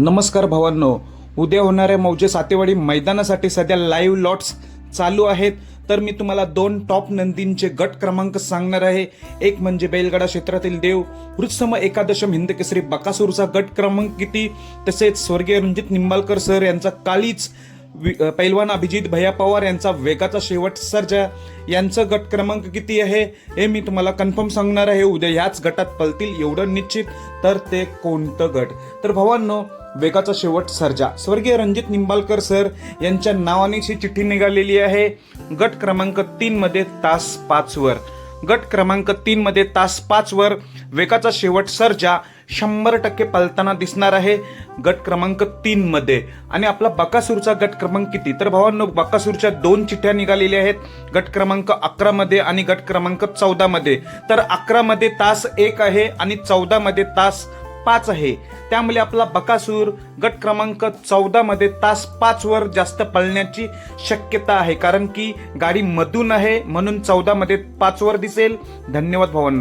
नमस्कार भावांनो. उद्या होणाऱ्या मौजे सातेवाडी मैदानासाठी सध्या लाईव्ह लॉट्स चालू आहेत. तर मी तुम्हाला दोन टॉप नंदींचे गट क्रमांक सांगणार आहे. एक म्हणजे बैलगाडा क्षेत्रातील देव वृत्सम एकादशम हिंदकेसरी बकासूरचा गट क्रमांक किती? तसेच स्वर्गीय रणजित निंबाळकर सर यांचा काळीच पैलवान अभिजित भैया पवार यांचा वेगाचा शेवट सर्जा यांचं गट क्रमांक किती आहे हे मी तुम्हाला कन्फर्म सांगणार आहे. उद्या ह्याच गटात पलतील एवढं निश्चित तर ते कोणतं गट? तर भवांनो वेगाचा शेवट सर्जा. स्वर्गीय रणजित निंबाळकर सर यांच्या नावानेची चिठ्ठी निघालेली आहे. गट क्रमांक तीन मध्ये तास पाचवर. गट क्रमांक तीन मध्ये तास पाच वर वेगाचा शेवट सर्जा शंभर टक्के पलताना दिसणार आहे. गट क्रमांक तीन मध्ये. आणि आपला बकासूरचा गट क्रमांक किती? तर भावांनो बकासूरच्या दोन चिठ्ठ्या निघालेल्या आहेत. गट क्रमांक अकरा मध्ये आणि गट क्रमांक चौदा मध्ये. तर अकरा मध्ये तास एक आहे आणि चौदा मध्ये तास पाच आहे. त्यामुळे आपला बकासूर गट क्रमांक चौदा मध्ये तास पाच वर जास्त पळण्याची शक्यता आहे. कारण की गाडी मधून आहे म्हणून चौदा मध्ये पाच वर दिसेल. धन्यवाद भवन.